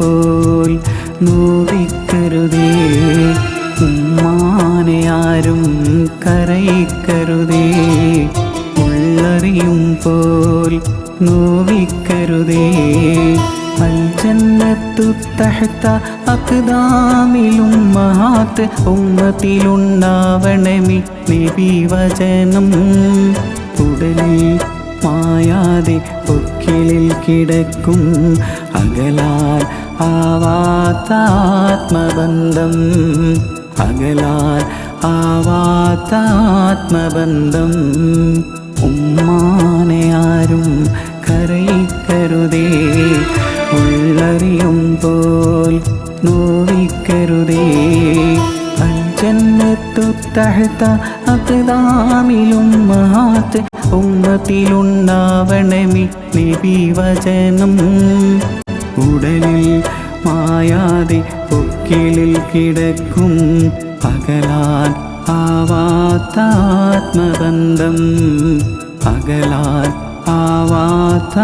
പോൽ നോവിക്കരുതേ. ഉമ്മാനെ ആരും കരയിക്കരുതേ. ഉള്ളറിയും പോൽ നോവിക്കരുതേ. അൽജന്നത്തു തഹത്ത അക്താമിലും മഹാത്ത് ഉമ്മത്തിലുണ്ടാവണമി നബി വചനം. ഉടലിൽ മായാതെ പൊക്കിളിൽ കിടക്കും അകലാൽ ആവാത്ത ആത്മബന്ധം അകലാൽ ആവാത്ത ആത്മബന്ധം ഉമ്മാനെ ആരും കരയിക്കരുതേ. ഉള്ളറിയും പോൽ നോവിക്കരുതേ. അൽജന്നത്തു അക്ദാമിലും മഹാത്ത് ഉമ്മത്തിലുണ്ടാവണമി നബി വചനം ഉടലിൽ മായാതെ പൊക്കിളിൽ കിടക്കും പകലാൻ ആവാത്ത ആത്മബന്ധം പകലാൻ ആവാത്ത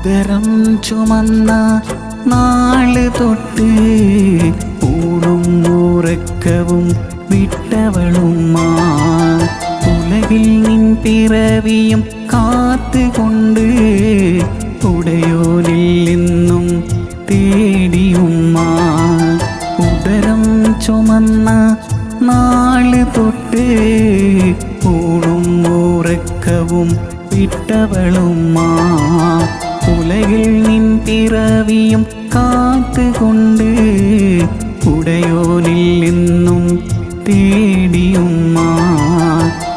ഉദരം ചുമന്ന നാൾ തൊട്ട് ഊണും ഉറക്കവും വിട്ടവളുമ്മ ഉലകിൽ നിൻ പിറവിയും കാത്തുകൊണ്ട് ഉടയോലിൽ നിന്നും തേടിയുമ്മ ഉദരം ചുമന്ന നാൾ തൊട്ട് ഊണും ഉറക്കവും വിട്ടവളുമ്മ ഉലകിൽ നിൻ പിറവിയും കാത്തുകൊണ്ട് ഉടയോലിൽ നിന്നും തേടിയുമ്മ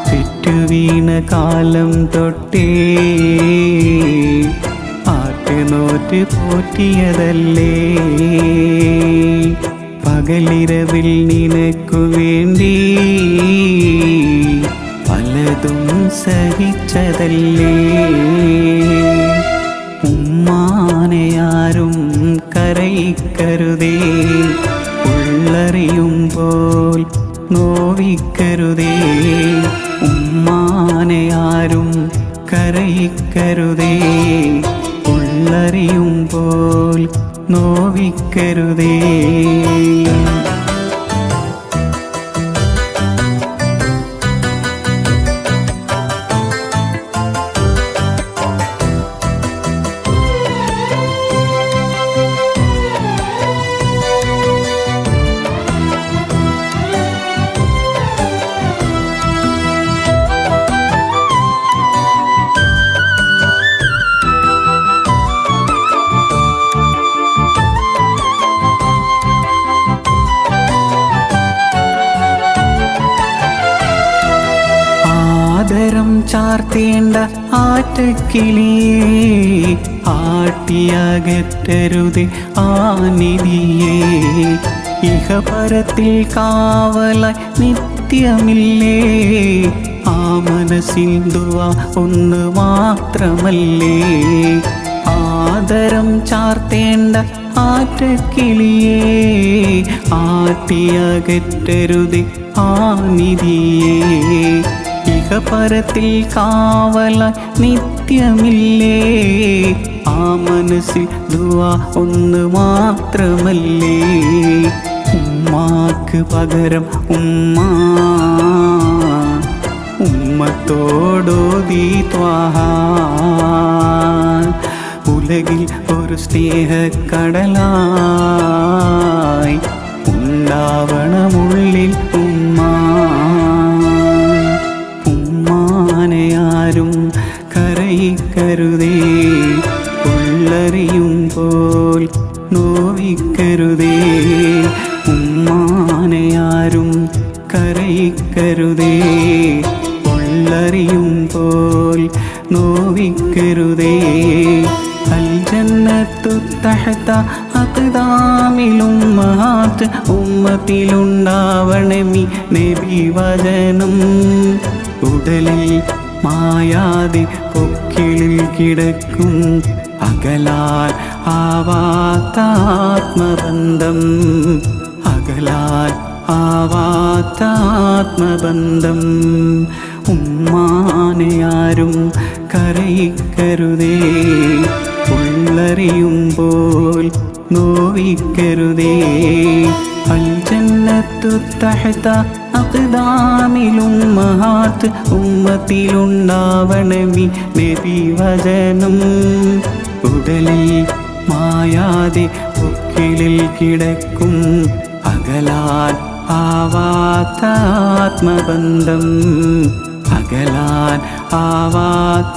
പെറ്റുവീണ കാലം തൊട്ടേ ആറ്റുനോറ്റ് പോറ്റിയതല്ലേ? പകലിരവിൽ നിനക്കു വേണ്ടി പലതും സഹിച്ചതല്ലേ? ആരും കരയിക്കരുതേ. ഉള്ളറിയും പോൽ നോവിക്കരുതേ. ചാർത്തേണ്ട ആറ്റക്കിളിയേ ആട്ടിയകറ്റരുത് ആ നിധിയേ. ഇഹപരത്തിൽ കാവലായി നിത്യമില്ലേ ആ മനസ്സിൽ ദുവ ഒന്ന് മാത്രമല്ലേ. ആദരം ചാർത്തേണ്ട ആറ്റക്കിളിയേ ആട്ടിയകറ്റരുത് ആ നിധിയേ. ഇഹപരത്തിൽ കാവല നിത്യമില്ലേ? ആ മനസ്സിൽ ദുവ ഒന്ന് മാത്രമല്ലേ? ഉമ്മാക്ക് പകരം ഉമ്മ. ഉമ്മത്തോടോതി ഉലകിൽ ഒരു സ്നേഹക്കടലായി. ഉണ്ടാവണമുള്ളിൽ ഉമ്മ കരയിക്കരുതേ ഉള്ളറിയും പോൽ നോവിക്കരുതേ ഉമ്മാനയാരും കരയിക്കരുതേ ഉള്ളറിയും പോൽ നോവിക്കരുതേ. അൽജന്നത്തു തഹത്ത അക്താമിലും മഹാത്ത് ഉമ്മത്തിലുണ്ടാവണമി നബി വചനം ഉടലിൽ മായാതെ പൊക്കിളിൽ കിടക്കും അകലാൽ ആവാത്താത്മബന്ധം. അകലാൽ ആവാത്താത്മബന്ധം. ഉമ്മാനയാരും കരയിക്കരുതേ. ഉള്ളറിയുമ്പോൾ നോവിക്കരുതേ. അക്താമിലും മഹാത്ത് ഉമ്മത്തിലുണ്ടാവണമി നബി വചനം ഉടലിൽ മായാതെ പൊക്കിളിൽ കിടക്കും അകലാൻ ആവാത്താത്മബന്ധം അകലാൻ ആവാത്താത്മബന്ധം